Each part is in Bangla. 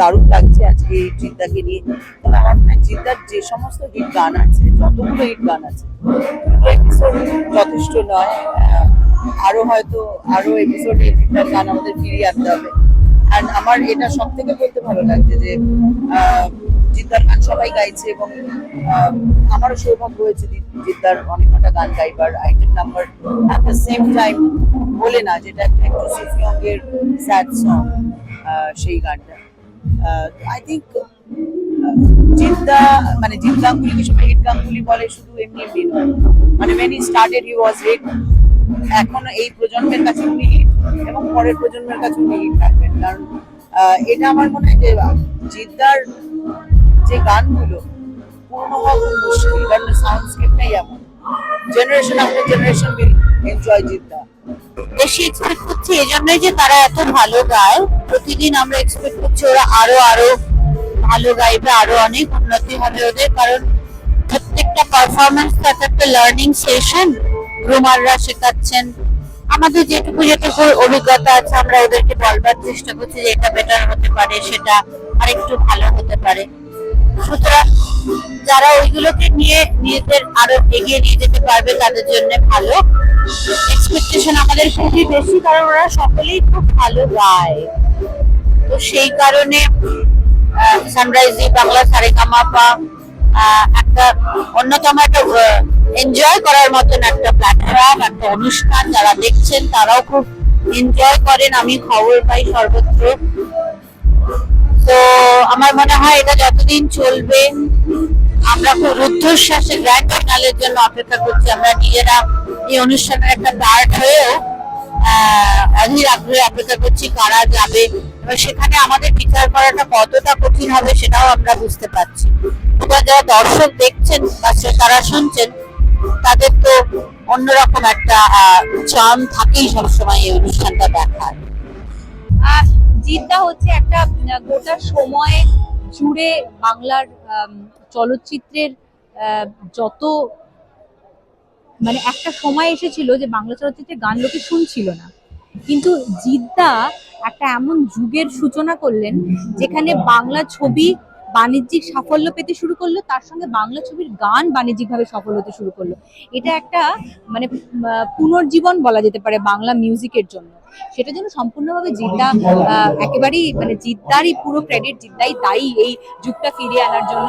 দারুণ লাগছে আজকে এই জিদ্দাকে নিয়ে। তবে জিদ্দার যে সমস্ত হিট গান আছে, যতগুলো হিট গান আছে এপিসোড যথেষ্ট নয়। আরও হয়তো, আরও এপিসোডে জিদ্দার গান আমাদের ফিরিয়ে আনতে হবে। অ্যান্ড আমার এটা সব থেকে বলতে ভালো লাগছে যে জিদ্দার গান সবাই গাইছে এবং আমারও সৌভাগ্য হয়েছে জিদ্দার অনেক কটা গান গাইবার। Item number at the same time বলে না, যেটা একটা একটু সুফি অঙ্গের স্যাড সং সেই গানটা। আই থিঙ্ক জিদ্দা মানে জিৎ গাঙ্গুলিকে সবাই হিট গাঙ্গুলি বলে শুধু এমনি এমনি নয়। মানে when started he was hit এখন এই প্রজন্মের কাছে উনি এবং পরের প্রজন্মের কাছে উনি হিট থাকবেন। কারণ এটা আমার মনে হয় যে জিদ্দার যে গানগুলো পূর্ণ হওয়া খুব মুশকিল, কারণ সাউন্ডস্কেপটাই এমন। Generation after generation will enjoy Jitda বেশি এক্সপেক্ট করছি এই জন্যই যে তারা এত ভালো গায়। প্রতিদিন আমরা এক্সপেক্ট করছি ওরা আরও আরও ভালো গাইবে, আরও অনেক উন্নতি হবে ওদের। কারণ প্রত্যেকটা পারফরমেন্স তো একটা লার্নিং সেশন গ্রুমাররা শেখাচ্ছেন। আমাদের যেটুকু যেটুকু অভিজ্ঞতা আছে, আমরা ওদেরকে বলবার চেষ্টা করছি যে এটা বেটার হতে পারে, সেটা আরেকটু ভালো হতে পারে। সুতরাং যারা ওইগুলোকে নিয়ে নিজেদের আরও এগিয়ে নিয়ে যেতে পারবে, তাদের জন্য ভালো। এক্সপেকটেশন আমাদের খুবই বেশি, কারণ ওরা সকলেই খুব ভালো গায়। তো সেই কারণে সানরাইজ বাংলা সারেগামাপা একটা অন্যতম একটা এনজয় করার মতন একটা প্ল্যাটফর্ম একটা অনুষ্ঠান যারা দেখছেন, তারাও খুব এনজয় করেন। আমি খবর পাই সর্বত্র। আমার মনে হয় এটা যতদিন চলবে আমরা খুব রুদ্ধশ্বাসে গ্র্যান্ড ফিনালের জন্য অপেক্ষা করছি। আমরা নিজেরা এই অনুষ্ঠানের একটা পার্ট হয়েও অধীর আগ্রহে অপেক্ষা করছি কারা যাবে। এবার সেখানে আমাদের বিচার করাটা কতটা কঠিন হবে সেটাও আমরা বুঝতে পারছি। যারা দর্শক দেখছেন বা তারা শুনছেন তাদের তো অন্যরকম একটা চাম থাকেই সবসময় এই অনুষ্ঠানটা দেখার। আহ, জিদ্দা হচ্ছে একটা গোটা সময় জুড়ে বাংলার চলচ্চিত্রের যত মানে একটা সময় এসেছিল যে বাংলা চলচ্চিত্রের গান লোকে শুনছিল না। কিন্তু জিদ্দা একটা এমন যুগের সূচনা করলেন যেখানে বাংলা ছবি বাণিজ্যিক সাফল্য পেতে শুরু করল, তার সঙ্গে বাংলা ছবির গান বাণিজ্যিকভাবে সফল হতে শুরু করল। এটা একটা মানে পুনর্জীবন বলা যেতে পারে বাংলা মিউজিকের জন্য। সেটা যেন সম্পূর্ণভাবে জিদ্দা একেবারেই মানে জিদ্দারই পুরো ক্রেডিট জিদ্দাই দায়ী এই যুগটা ফিরিয়ে আনার জন্য।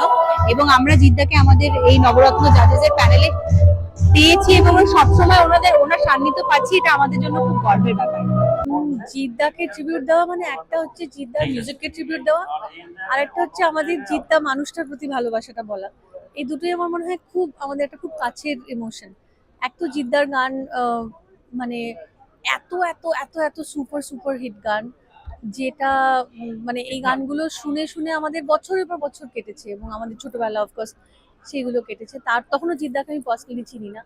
এবং আমরা জিদ্দাকে আমাদের এই নবরত্ন জাজেসের প্যানেলে পেয়েছি এবং সবসময় ওনাদের, ওনার সান্নিধ্য পাচ্ছি। এটা আমাদের জন্য খুব গর্বের ব্যাপার। জিদ্দাকে ট্রিবিউট দেওয়া মানে একটা হচ্ছে জিদ্দার মিউজিককে ট্রিবিউট দেওয়া আর একটা হচ্ছে আমাদের জিদ্দা মানুষটার প্রতি ভালোবাসাটা বলা। এই দুটোই আমার মনে হয় খুব আমাদের একটা খুব কাছের ইমোশন এক তো জিদ্দার গান মানে এত এত এত এত সুপার সুপার হিট গান যেটা মানে এই গানগুলো শুনে শুনে আমাদের বছরের পর বছর কেটেছে এবং আমাদের ছোটবেলা অফকোর্স সেগুলো কেটেছে। তার তখনও জিদ্দাকে আমি পার্সোনালি চিনি না।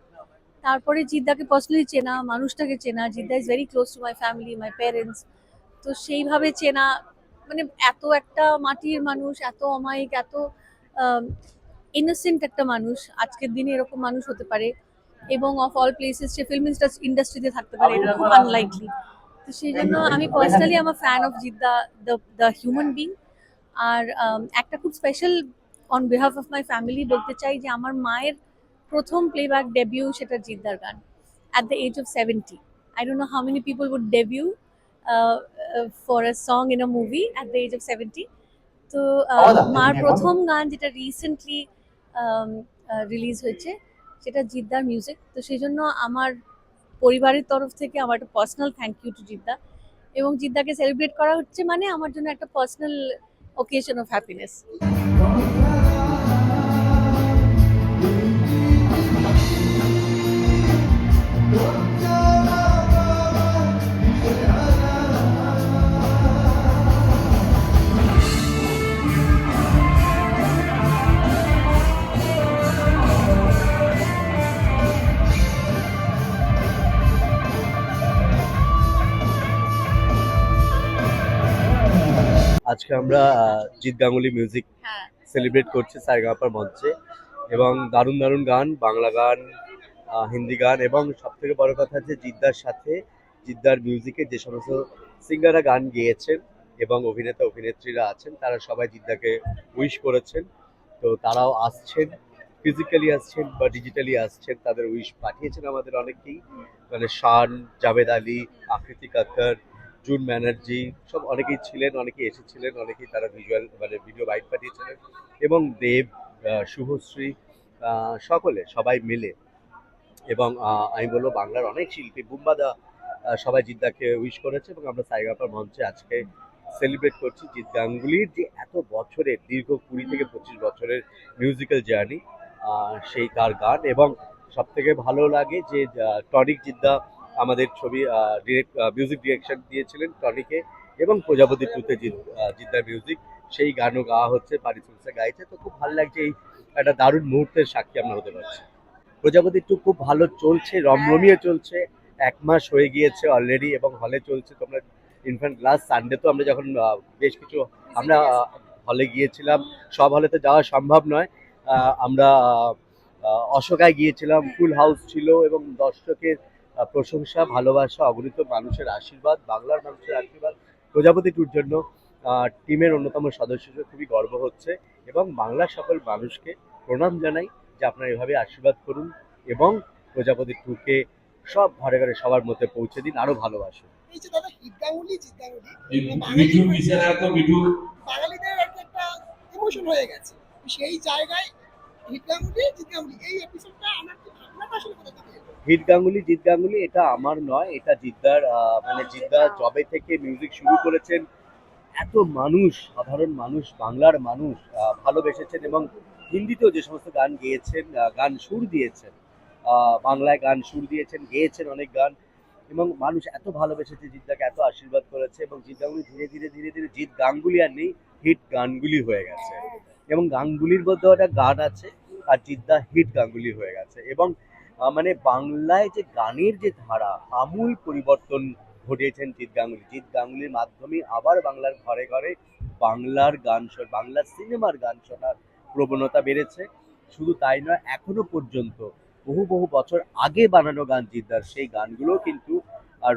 তারপরে জিদ্দাকে পার্সোনালি চেনা, মানুষটাকে চেনা। Jitda is very close to my family my parents তো সেইভাবে চেনা মানে এত একটা মাটির মানুষ, এত অমায়িক, এত ইনোসেন্ট একটা মানুষ। আজকের দিনে এরকম মানুষ হতে পারে এবং অফ অল প্লেসেস সে ফিল্ম ইন্ডাস্ট্রিতে থাকতে পারে, এটা খুব আনলাইকলি তো সেই জন্য আমি পার্সোনালি আমার fan of Jitda the the human being আর একটা খুব special on behalf of my family বলতে চাই যে আমার মায়ের প্রথম প্লেব্যাক ডেবিউ সেটা জিদ্দার গান at the age of 70. I don't know how many people would debut uh, uh, for a song in a movie at the age of 70. তো আহ, মার প্রথম গান যেটা রিসেন্টলি রিলিজ হয়েছে সেটা জিদ্দার মিউজিক তো সেই জন্য আমার পরিবারের তরফ থেকে আমার একটা personal thank you to Jitda এবং জিদ্দাকে সেলিব্রেট করা হচ্ছে মানে আমার জন্য একটা পার্সোনাল ওকেশন অফ হ্যাপিনেস আজকে আমরা জিৎ গাঙ্গুলি মিউজিক সেলিব্রেট করছি সারেগামাপার মঞ্চে। এবং দারুণ দারুণ গান বাংলা গান হিন্দি গান এবং সব থেকে বড় কথা যে জিদ্দার সাথে জিদ্দার মিউজিকে যে সমস্ত সিঙ্গাররা গান গেয়েছেন এবং অভিনেতা অভিনেত্রীরা আছেন তারা সবাই জিদ্দাকে উইশ করেছেন। তো তারাও আসছেন ফিজিক্যালি আসছেন বা ডিজিটালি আসছেন তাদের উইশ পাঠিয়েছেন আমাদের অনেকেই মানে শান জাভেদ আলী আকৃতি কাক্কর জুন ব্যানার্জি, সব অনেকেই ছিলেন, অনেকেই এসেছিলেন, অনেকেই তারা ভিজুয়াল মানে ভিডিও বাইট পাঠিয়েছিলেন এবং দেব শুভশ্রী সকলে সবাই মিলে। এবং আমি বলব বাংলার অনেক শিল্পী বুম্বাদা সবাই জিদ্দাকে উইশ করেছে এবং আমরা সাইগাপার মঞ্চে আজকে সেলিব্রেট করছি জিৎ গাঙ্গুলির যে এত বছরের, দীর্ঘ কুড়ি থেকে পঁচিশ বছরের মিউজিক্যাল জার্নি সেই তার গান এবং সব থেকে ভালো লাগে যে টনিক জিদ্দা আমাদের ছবি ডিরেক্ট মিউজিক ডিরেকশন দিয়েছিলেন টনিকে এবং প্রজাপতি টুতে জিদ্দার মিউজিক সেই গানও গাওয়া হচ্ছে পারি সুলসা গাইছে। তো খুব ভালো লাগছে এই একটা দারুণ মুহূর্তের সাক্ষী আমরা হতে পারছি। প্রজাপতি টু খুব ভালো চলছে রমরমিয়ে চলছে, এক মাস হয়ে গিয়েছে অলরেডি এবং হলে চলছে। তোমরা ইনফ্যাক্ট লাস্ট সানডে তো আমরা যখন বেশ কিছু আমরা হলে গিয়েছিলাম, সব হলে তো যাওয়া সম্ভব নয়। আমরা অশোকায় গিয়েছিলাম ফুল হাউস ছিল এবং দর্শকের প্রশংসা ভালোবাসা অগণিত মানুষের আশীর্বাদ বাংলার মানুষের আশীর্বাদ প্রজাপতি টুর জন্য টিমের অন্যতম সদস্য হিসেবে খুবই গর্ব হচ্ছে এবং বাংলার সকল মানুষকে প্রণাম জানাই যে আপনারা এভাবে আশীর্বাদ করুন এবং প্রজাপতি টুকে সব ঘরে ঘরে সবার মধ্যে পৌঁছে দিন আরও ভালোবাসুন। এই যে দাদা হিট গাঙ্গুলি জিৎ গাঙ্গুলি এই মিঠু মিশে না তো মিঠু। বাঙালিদের একটা ইমোশন হয়ে গেছে। সেই জায়গায় হিট গাঙ্গুলি জিৎ গাঙ্গুলি এই এপিসোডটা আমার কি ভাবনাটা আসলে কোথা থেকে এলো? হিট গাঙ্গুলি জিৎ গাঙ্গুলি, এটা আমার নয়, এটা জিদ্দার মানে জিদ্দা জবে থেকে মিউজিক শুরু করেছেন। এত মানুষ, সাধারণ মানুষ, বাংলার মানুষ ভালোবেসেছেন এবং হিন্দিতেও যে সমস্ত গান গেয়েছেন গান সুর দিয়েছেন বাংলায় গান সুর দিয়েছেন, গেয়েছেন অনেক গান এবং মানুষ এত ভালোবেসেছে জিদ্দাকে, এত আশীর্বাদ করেছে এবং জিৎ গাঙ্গুলি ধীরে ধীরে ধীরে ধীরে জিৎ গাঙ্গুলি আর নেই, হিট গানগুলি হয়ে গেছে। এবং গাঙ্গুলির মধ্যে একটা গান আছে, আর জিদ্দা হিট গাঙ্গুলি হয়ে গেছে এবং মানে বাংলায় যে গানের যে ধারা, আমূল পরিবর্তন ঘটিয়েছেন জিৎ গাঙ্গুলি। জিৎ গাঙ্গুলির মাধ্যমে আবার বাংলার ঘরে ঘরে বাংলার গান শোন, বাংলার সিনেমার গান শোনার প্রবণতা বেড়েছে। শুধু তাই নয়, এখনও পর্যন্ত বহু বহু বছর আগে বানানো গান জিদ্দার সেই গানগুলো কিন্তু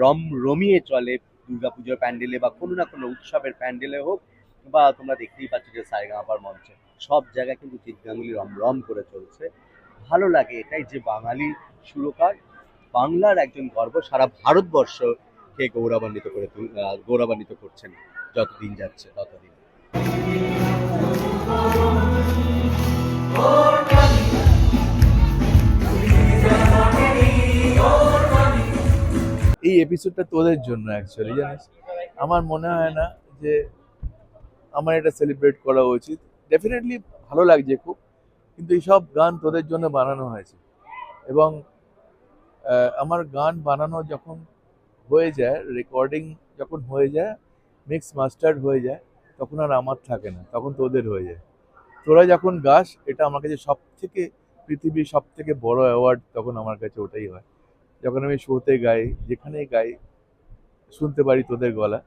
রম, রমিয়ে চলে। দুর্গাপুজোর প্যান্ডেলে বা কোনো না কোনো উৎসবের প্যান্ডেলে হোক বা তোমরা দেখতেই পাচ্ছ যে সাইগা সারেগামাপার মঞ্চে। সব জায়গায় কিন্তু জিৎ গাঙ্গুলি রম রম করে চলছে। ভালো লাগে এটাই যে বাঙালি সুরকার, বাংলার একজন গর্ব সারা ভারতবর্ষকে গৌরবান্বিত করে গৌরবান্বিত করছেন যতদিন যাচ্ছে ততদিন। এই এপিসোডটা তোদের জন্য অ্যাকচুয়ালি জানিস? আমার মনে হয় না যে আমার এটা সেলিব্রেট করা উচিত। ডেফিনেটলি ভালো লাগছে খুব। কিন্তু এইসব গান তোদের জন্য বানানো হয়েছে। এবং আমার গান বানানো যখন হয়ে যায় রেকর্ডিং যখন হয়ে যায় মিক্স মাস্টার্ড হয়ে যায়, তখন আর আমার থাকে না, তখন তোদের হয়ে যায়। তোরা যখন গাস, এটা আমার কাছে সব থেকে পৃথিবীর সব থেকে বড় অ্যাওয়ার্ড তখন আমার কাছে ওটাই হয়। যখন আমি শোতে গাই, যেখানে গাই, শুনতে পারি তোদের গলা,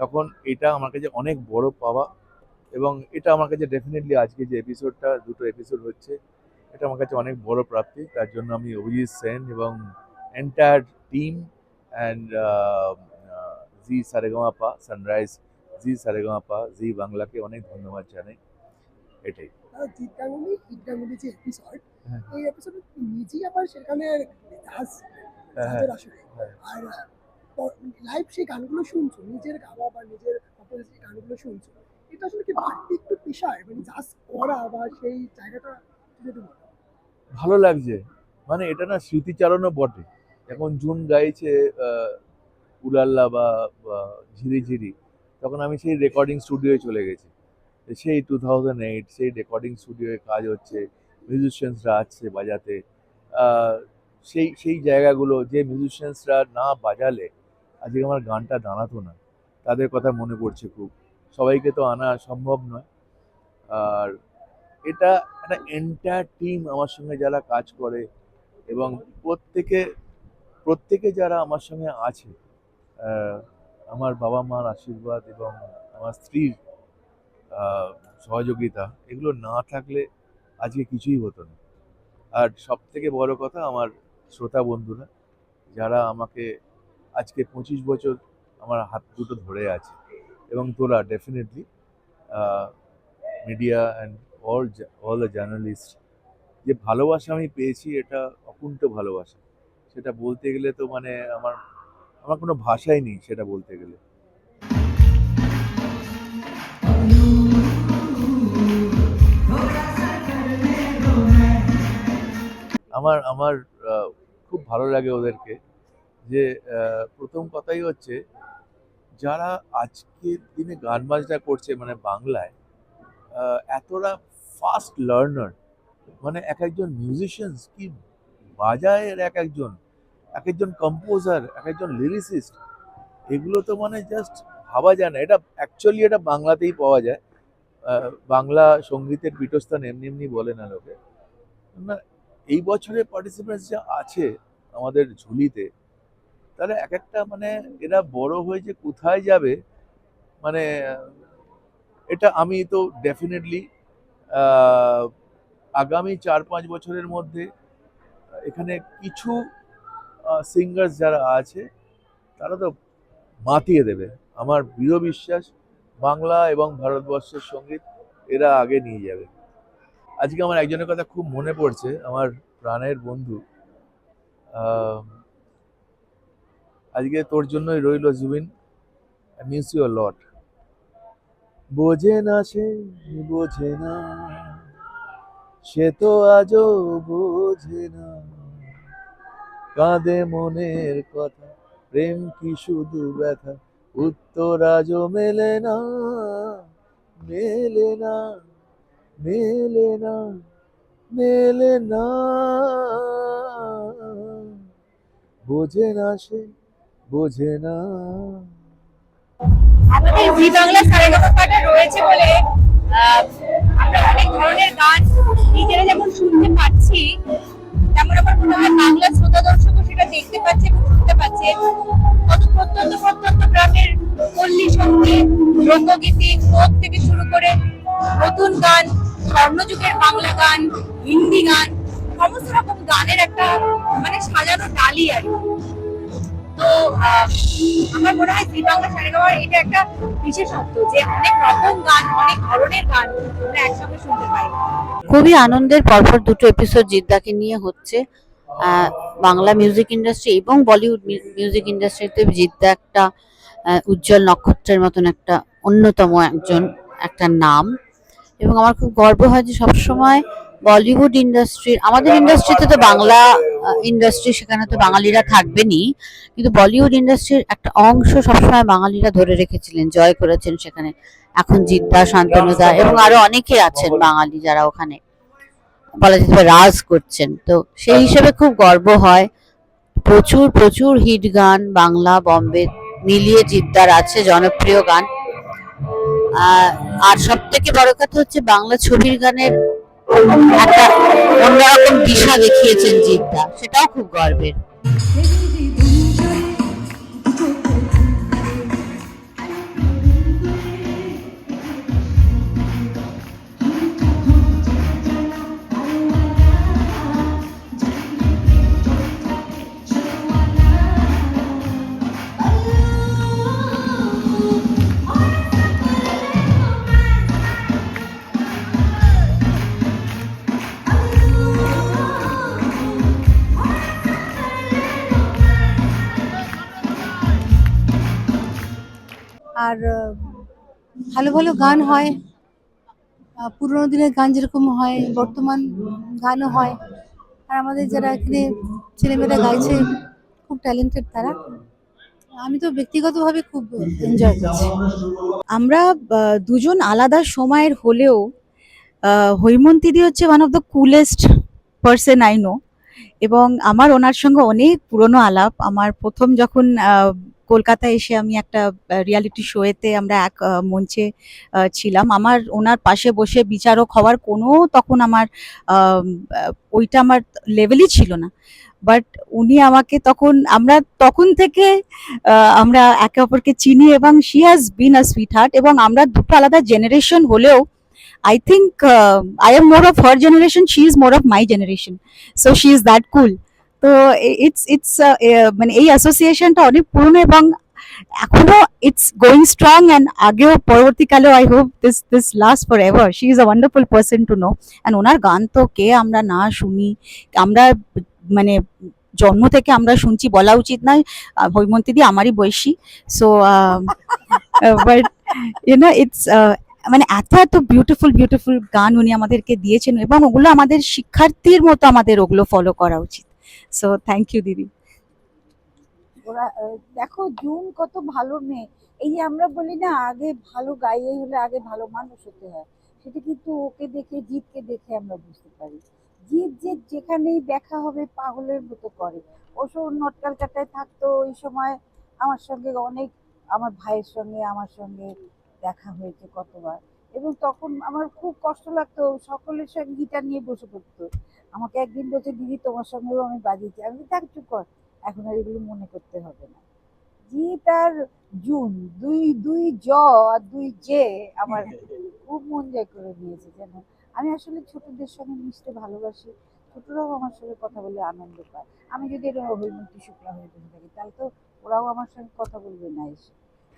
তখন এটা আমার কাছে অনেক বড় পাওয়া এবং এটা আমার কাছে ডেফিনেটলি আজকে যে এপিসোডটা দুটো এপিসোড হচ্ছে এটা আমার কাছে অনেক বড় প্রাপ্তি। তার জন্য আমি অভিজিৎ সেন এবং entire team and Zee Saregamapa sunrise Zee Saregamapa Zee বাংলাকে অনেক ধন্যবাদ জানাই। এটাই। যে এপিসোড হ্যাঁ। এই এপিসোডে নিজেই আবার সেখানে হ্যাঁ, হ্যাঁ। আর লাইভ সেই গানগুলো শুনছো নিজের গাওয়া বা নিজের যে গানগুলো শুনছো। এটা আসলে কি একটু পেশায়? মানে করা বা সেই জায়গাটা ভালো লাগছে। মানে এটা না স্মৃতিচারণও বটে। এখন জুন গাইছে উলাল্লা বা বা ঝিরি ঝিরি, তখন আমি সেই রেকর্ডিং স্টুডিওয়ে চলে গেছি। সেই টু থাউজেন্ড এইট সেই রেকর্ডিং স্টুডিওয়ে কাজ হচ্ছে মিউজিশিয়ানসরা আসছে বাজাতে। সেই সেই জায়গাগুলো, যে মিউজিশিয়ানসরা না বাজালে, আজকে আমার গানটা দাঁড়াতো না। তাদের কথা মনে পড়ছে খুব। সবাইকে তো আনা সম্ভব নয়। আর এটা একটা এন্টায়ার টিম আমার সঙ্গে যারা কাজ করে এবং প্রত্যেকে প্রত্যেকে যারা আমার সঙ্গে আছে আমার বাবা মার আশীর্বাদ এবং আমার স্ত্রীর সহযোগিতা, এগুলো না থাকলে আজকে কিছুই হতো না। আর সব থেকে বড় কথা আমার শ্রোতা বন্ধুরা, যারা আমাকে আজকে পঁচিশ বছর আমার হাত দুটো ধরে আছে এবং তোরা definitely media and all all the journalist যে ভালোবাসা আমি পেয়েছি এটা অকুণ্ঠ ভালোবাসা। সেটা বলতে গেলে তো মানে আমার আমার কোনো ভাষাই নেই সেটা বলতে গেলে। আমার আমার খুব ভালো লাগে ওদেরকে। যে প্রথম কথাই হচ্ছে যারা আজকের দিনে গান বাজনা করছে মানে বাংলায় এতটা ফাস্ট লার্নার মানে এক একজন মিউজিশিয়ানস কি বাজায় এক একজন এক একজন কম্পোজার এক একজন লিরিসিস্ট এগুলো তো মানে জাস্ট ভাবা যায় না। এটা অ্যাকচুয়ালি এটা বাংলাতেই পাওয়া যায়। বাংলা সঙ্গীতের পীঠস্থান এমনি এমনি বলে না লোকে। না, এই বছরে পার্টিসিপেন্টস যা আছে আমাদের ঝুলিতে তাহলে এক একটা মানে এরা বড় হয়ে যে কোথায় যাবে মানে এটা আমি তো ডেফিনেটলি আগামী চার পাঁচ বছরের মধ্যে, এখানে কিছু সিঙ্গার্স যারা আছে, তারা তো মাতিয়ে দেবে। আমার দৃঢ় বিশ্বাস, বাংলা এবং ভারতবর্ষের সংগীত এরা আগে নিয়ে যাবে। আজকে আমার একজনের কথা খুব মনে পড়ছে, আমার প্রাণের বন্ধু আজকে তোর জন্যই রইল জুবিন মিস ইউ লট বোঝে না সে, বোঝে না। সে তো আজও বোঝে না। কাঁদে মনের কথা, প্রেম কি শুধু ব্যথা, উত্তর আজও মেলে না মেলে না মেলে না মেলে না। বোঝে না সে বোঝে না আমাদের জি বাংলা সারেগামাপাটা রয়েছে বলে আমরা অনেক ধরনের গান নিজেরা যেমন শুনতে পাচ্ছি, তেমন আমার মনে হয় বাংলা শ্রোতা দর্শকও সেটা দেখতে পাচ্ছে এবং শুনতে পাচ্ছে কত প্রত্যন্ত প্রত্যন্ত গ্রামের পল্লী সংগীত লোকগীতি ফোক থেকে শুরু করে নতুন গান, স্বর্ণযুগের বাংলা গান, হিন্দি গান, সমস্ত রকম গানের একটা মানে সাজানো ডালি আর কি। তো আমার মনে হয় বাংলা সারেগামার এটা একটা বিশেষত্ব যে অনেক রকম গান, অনেক ধরনের গান আমরা একসঙ্গে শুনতে পাই। খুবই আনন্দের পরপর দুটো এপিসোড জিদ্দাকে নিয়ে হচ্ছে। বাংলা মিউজিক ইন্ডাস্ট্রি এবং বলিউড মিউজিক ইন্ডাস্ট্রিতে জিদ্দা একটা উজ্জ্বল নক্ষত্রের মতন একটা অন্যতম একজন, একটা নাম। এবং আমার খুব গর্ব হয় যে সবসময় বলিউড ইন্ডাস্ট্রির আমাদের ইন্ডাস্ট্রিতে তো বাংলা ইন্ডাস্ট্রি সেখানে তো বাঙালিরা থাকবেনই। কিন্তু বলিউড ইন্ডাস্ট্রির একটা অংশ সবসময় বাঙালিরা ধরে রেখেছিলেন জয় করেছেন সেখানে। এখন জিদ্দা শান্তনুদা এবং আরও অনেকে আছেন বাঙালি যারা ওখানে। বলা যেতে পারে রাজ করছেন। তো সেই হিসেবে খুব গর্ব হয়। প্রচুর প্রচুর হিট গান বাংলা বম্বে মিলিয়ে জিদ্দার আছে জনপ্রিয় গান। আর সব থেকে বড় কথা হচ্ছে বাংলা ছবির গানের একটা অন্যরকম দিশা দেখিয়েছেন জিদ্দা সেটাও খুব গর্বের। ভালো ভালো গান হয়। পুরোনো দিনের গান যেরকম হয়, বর্তমান গানও হয়। আর আমাদের যারা এখানে ছেলেমেয়েরা গাইছে, খুব ট্যালেন্টেড তারা। আমি তো ব্যক্তিগতভাবে খুব এনজয় করছি। আমরা দুজন আলাদা সময়ের হলেও হৈমন্তীদি হচ্ছে one of the coolest person I know এবং আমার ওনার সঙ্গে অনেক পুরনো আলাপ। আমার প্রথম যখন আহ, কলকাতায় এসে আমি একটা রিয়ালিটি শোয়েতে আমরা এক মঞ্চে ছিলাম। আমার ওনার পাশে বসে বিচারক হওয়ার কোনো তখন আমার ওইটা আমার লেভেলই ছিল না। বাট উনি আমাকে তখন আমরা তখন থেকে আমরা একে অপরকে চিনি এবং she has been a sweet heart এবং আমরা দুটো আলাদা জেনারেশন হলেও I think I am more of her generation she is more of my generation so she is that cool তো ইটস ইটস মানে এই অ্যাসোসিয়েশনটা অনেক পুরনো এবং এখনও ইটস গোয়িং স্ট্রং অ্যান্ড আগেও পরবর্তীকালেও I hope this this last for ever she is a wonderful person to know and ওনার গান তো কে আমরা না শুনি আমরা মানে জন্ম থেকে আমরা শুনছি বলা উচিত নয়। আহ, হৈমন্তী দি আমারই বয়সী। সো বাট ইউনো ইটস মানে এত এত বিউটিফুল বিউটিফুল গান উনি আমাদেরকে দিয়েছেন এবং ওগুলো আমাদের শিক্ষার্থীর মতো আমাদের ওগুলো ফলো করা উচিত। সো থ্যাংক ইউ দিদি ওরা দেখো, জুন কত ভালো মেয়ে এই যে আমরা বলি না, আগে ভালো গাইয়ে হলে আগে ভালো মানুষ হতে হয়। সেটা কিন্তু ওকে দেখে জিতকে দেখে আমরা বুঝতে পারি। জিত যে যেখানেই দেখা হবে, পাগলের মতো করে। ওসব নটকালকাটায় থাকতো, ওই সময় আমার সঙ্গে অনেক, আমার ভাইয়ের সঙ্গে, আমার সঙ্গে দেখা হয়েছে কতবার। এবং তখন আমার খুব কষ্ট লাগতো, সকলের সঙ্গে গিটার নিয়ে বসে পড়তো। আমাকে একদিন বলছে, দিদি, তোমার সঙ্গেও আমি বাজিয়েছি। আমি তার চুপ কর। এখন আর এগুলো মনে করতে হবে না। জি তার জুন, দুই দুই জ আর দুই জে আমার খুব মন জয় করে নিয়েছে যেন আমি আসলে ছোটদের সঙ্গে মিশতে ভালোবাসি। ছোটরাও আমার সঙ্গে কথা বলে আনন্দ পায়। আমি যদি এটা হৈমন্তী শুক্লা হয়ে বসে থাকি, তাহলে তো ওরাও আমার সঙ্গে কথা বলবে না এসে।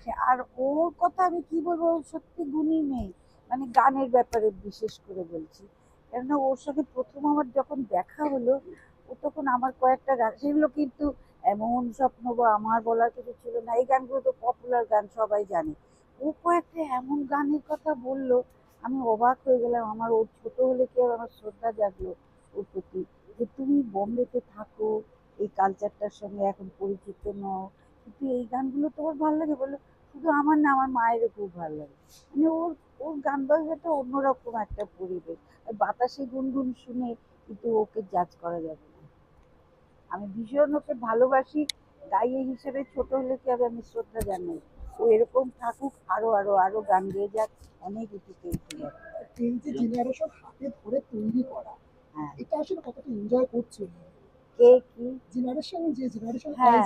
আর ওর কথা আমি কি বলব? সত্যি গুণী মেয়ে। মানে গানের ব্যাপারে বিশেষ করে বলছি। কেননা ওর সঙ্গে প্রথম আমার যখন দেখা হলো, ও তখন আমার কয়েকটা গান, সেগুলো কিন্তু এমন স্বপ্ন বা আমার বলার কিছু ছিল না। এই গানগুলো তো পপুলার গান, সবাই জানে। ও কয়েকটা এমন গানের কথা বলল, আমি অবাক হয়ে গেলাম। আমার ওর ছোট হলে কি আমার শ্রদ্ধা জাগলো ওর প্রতি? যে, তুমি বোম্বেতে থাকো, এই কালচারটার সঙ্গে এখন পরিচিত নও। কিন্তু এই গানগুলো তোমার ভালো লাগে? বলল শুধু আমার না আমার মায়েরও খুব ভালো লাগে। মানে ওর ওর গান বাজনাটা অন্যরকম একটা পরিবেশ। আর বাতাসে গুনগুন শুনে কিন্তু ওকে জাজ করা যাবে না। আমি ভীষণ ওকে ভালোবাসি। গাইয়ে হিসেবে ছোট হলে কি হবে আমি শ্রদ্ধা জানাই? ও এরকম থাকুক আরও আরও আরও গান গেয়ে যাক অনেক উঁচুতে এই যে জেনারেশন হাতে ধরে তৈরি করা হ্যাঁ। এটা আসলে কতটা এনজয় করছ কে কি জেনারেশন যে জেনারেশন হ্যাঁ।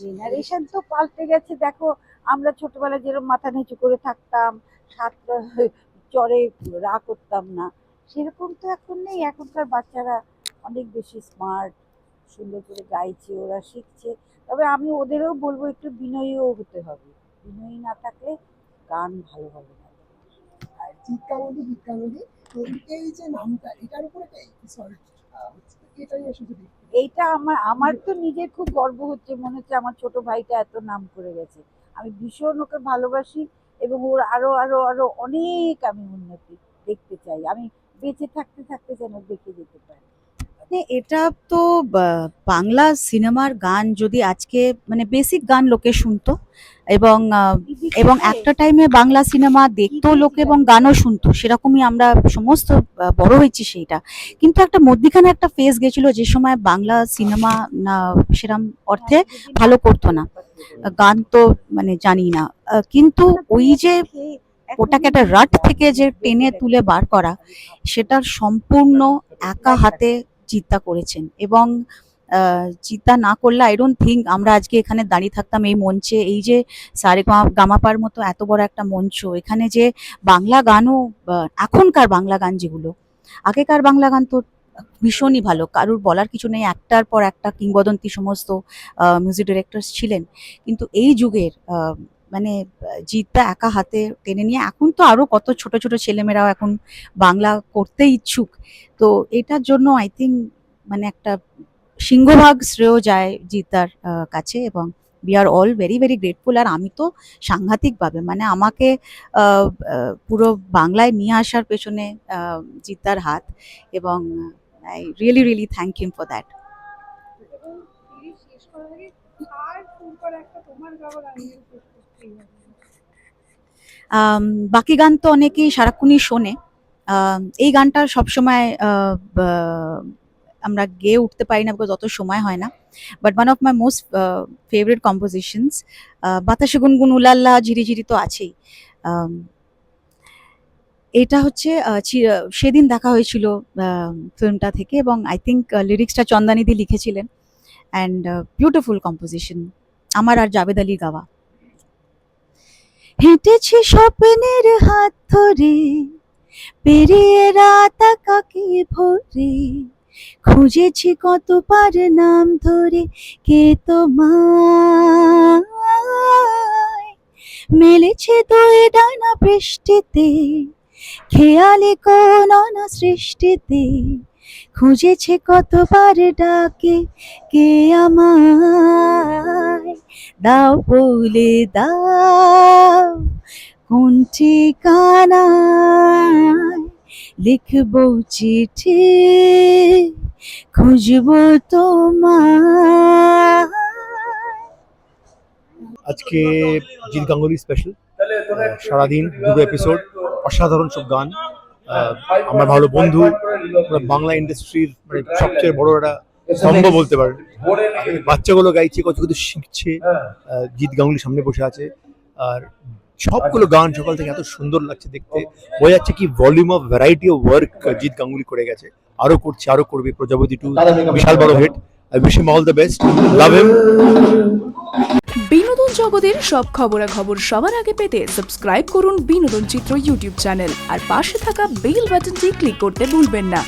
জেনারেশন তো পাল্টে গেছে দেখো আমরা ছোটবেলায় যেরকম মাথা নিচু করে থাকতাম সাতটা চড়ে রা করতাম না সেরকম তো এখন নেই এখনকার বাচ্চারা অনেক বেশি স্মার্ট সুন্দর করে গাইছে ওরা শিখছে তবে আমি ওদেরও বলব একটু বিনয়ীও হতে হবে বিনয়ী না থাকলে গান ভালো হবে না। আর চিৎকাঙ্গি গীতকাঙ্গি এই যে নামটা এটার উপরে একটা এপিসোড হচ্ছে। এইটা আমার আমার তো নিজের খুব গর্ব হচ্ছে মনে হচ্ছে আমার ছোট ভাইটা এত নাম করে গেছে। আমি ভীষণ ওকে ভালোবাসি এবং ওর আরও আরও আরও অনেক আমি উন্নতি দেখতে চাই। আমি বেঁচে থাকতে থাকতে যেন দেখে যেতে পারি। মানে এটা তো বাংলা সিনেমার গান যদি আজকে মানে বেসিক গান লোকে শুনতো এবং এবং একটা টাইমে বাংলা সিনেমা দেখতো লোকে এবং গানও শুনতো সেরকমই আমরা সমস্ত বড় হয়েছি সেইটা। কিন্তু একটা মধ্যিখানে একটা ফেজ গেছিল যে সময় বাংলা সিনেমা না সেরম অর্থে ভালো করতো না। গান তো মানে জানি না। কিন্তু ওই যে ওটাকে একটা রাট থেকে যে টেনে তুলে বার করা সেটার সম্পূর্ণ একা হাতে চিন্তা করেছেন। এবং চিন্তা না করলে আই ডোন্ট থিঙ্ক আমরা আজকে এখানে দাঁড়িয়ে থাকতাম এই মঞ্চে। এই যে সারে গামাপার মতো এত বড় একটা মঞ্চ, এখানে যে বাংলা গানও এখনকার বাংলা গান যেগুলো, আগেকার বাংলা গান তো ভীষণই ভালো, কারুর বলার কিছু নেই, একটার পর একটা কিংবদন্তি সমস্ত মিউজিক ডিরেক্টর ছিলেন। কিন্তু এই যুগের মানে জিতটা একা হাতে টেনে নিয়ে, এখন তো আরও কত ছোট ছোট ছেলেমেয়েরাও এখন বাংলা করতে ইচ্ছুক। তো এটার জন্য আই থিঙ্ক মানে একটা সিংহভাগ শ্রেয় যায় জিতার কাছে এবং we are all very very grateful আর আমি তো সাংঘাতিকভাবে মানে আমাকে পুরো বাংলায় নিয়ে আসার পেছনে জিতার হাত এবং I really really thank you for that বাকি গান তো অনেকেই সারাক্ষণই শোনে। এই গানটা সবসময় আমরা গেয়ে উঠতে পারি না বিকজ অত সময় হয় না। But one of my most favourite compositions বাতাসে গুনগুন উলাল্লা ঝিরিঝিরি তো আছেই। এটা হচ্ছে সেদিন দেখা হয়েছিল ফিল্মটা থেকে এবং আই থিঙ্ক লিরিক্সটা চন্দানিদি লিখেছিলেন। অ্যান্ড বিউটিফুল কম্পোজিশন আমার আর জাভেদ আলী গাওয়া। হেঁটেছি স্বপ্নের হাত ধরে, পেরিয়ে রাত কাকে ভরে। খুঁজেছি কত পার নাম ধরে, কে তোমার মেলেছে দুই ডানা বৃষ্টিতে খেয়ালি কোন সৃষ্টিতে। খুঁজেছে কতবার ডাকে, কে আমায়? দাও বলে দাও, কোন ঠিকানায়? লিখব চিঠি, খুঁজবো তোমায়। আজকে জিৎ গাঙ্গুলি স্পেশাল সারাদিন দুটো এপিসোড অসাধারণ সব গান। আমার ভালো বন্ধু বাংলা ইন্ডাস্ট্রির মানে সবচেয়ে বড় একটা স্তম্ভ বলতে পারে বাচ্চাগুলো গাইছে, কত কিছু শিখছে জিৎ গাঙ্গুলি সামনে বসে আছে। আর সবগুলো গান সকাল থেকে এত সুন্দর লাগছে দেখতে। বোঝা যাচ্ছে কি volume of variety of work Jeet Gannguli করে গেছে। আরও করছে আরও করবে প্রজাপতি টু বিশাল বড় hit I wish him all the best love him বিনোদন জগতের সব খবরাখবর সবার আগে পেতে সাবস্ক্রাইব করুন বিনোদন চিত্র ইউটিউব চ্যানেল আর পাশে থাকা বেল বাটনটি ক্লিক করতে ভুলবেন না।